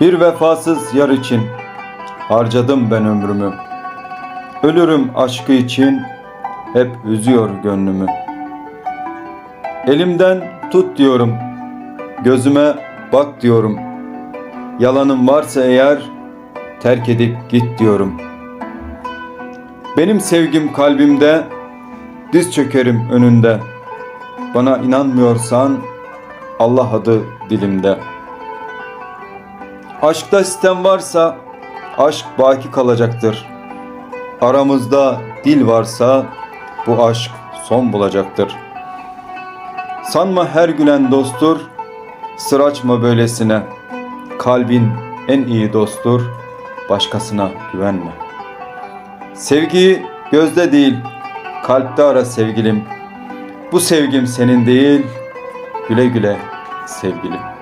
Bir vefasız yar için harcadım ben ömrümü. Ölürüm aşkı için hep üzüyor gönlümü. Elimden tut diyorum, gözüme bak diyorum. Yalanım varsa eğer terk edip git diyorum. Benim sevgim kalbimde, diz çökerim önünde. Bana inanmıyorsan Allah adı dilimde. Aşkta sistem varsa aşk baki kalacaktır. Aramızda dil varsa bu aşk son bulacaktır. Sanma her gülen dosttur, sır açma böylesine. Kalbin en iyi dosttur, başkasına güvenme. Sevgiyi gözde değil, kalpte ara sevgilim. Bu sevgim senin değil, güle güle sevgilim.